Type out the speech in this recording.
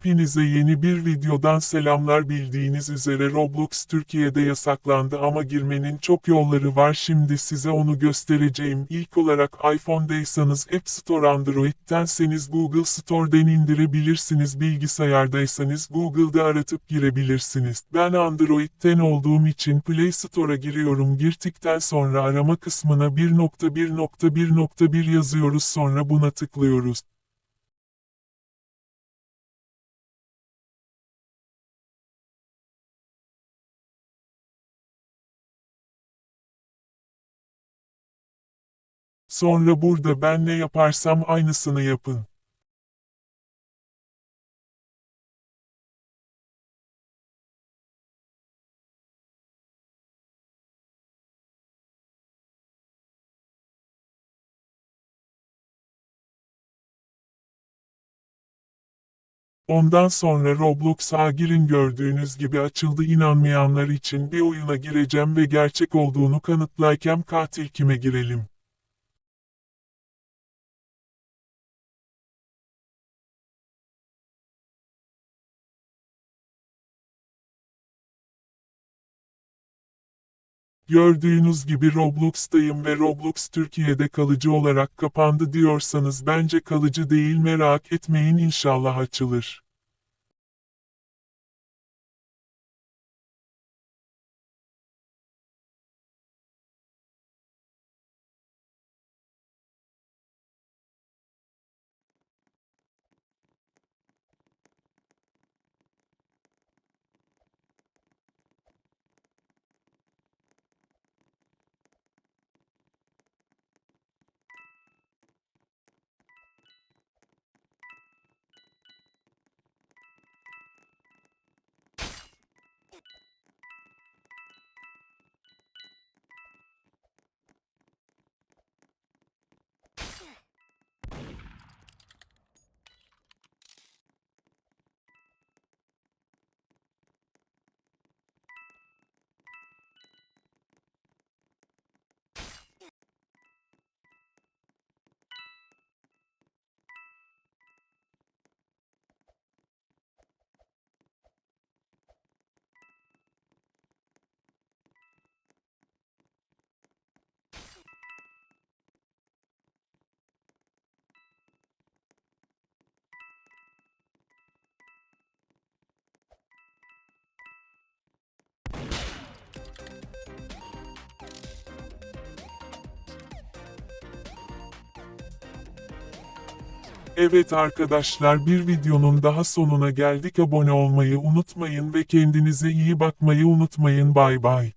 Hepinize yeni bir videodan selamlar bildiğiniz üzere Roblox Türkiye'de yasaklandı ama girmenin çok yolları var şimdi size onu göstereceğim. İlk olarak iPhone'daysanız App Store Android'tenseniz Google Store'dan indirebilirsiniz bilgisayardaysanız Google'da aratıp girebilirsiniz. Ben Android'ten olduğum için Play Store'a giriyorum girdikten sonra arama kısmına 1.1.1.1 yazıyoruz sonra buna tıklıyoruz. Sonra burada ben ne yaparsam aynısını yapın. Ondan sonra Roblox'a girin gördüğünüz gibi açıldı inanmayanlar için bir oyuna gireceğim ve gerçek olduğunu kanıtlarken katil kime girelim. Gördüğünüz gibi Roblox'tayım ve Roblox Türkiye'de kalıcı olarak kapandı diyorsanız bence kalıcı değil merak etmeyin inşallah açılır. Evet arkadaşlar bir videonun daha sonuna geldik abone olmayı unutmayın ve kendinize iyi bakmayı unutmayın bay bay.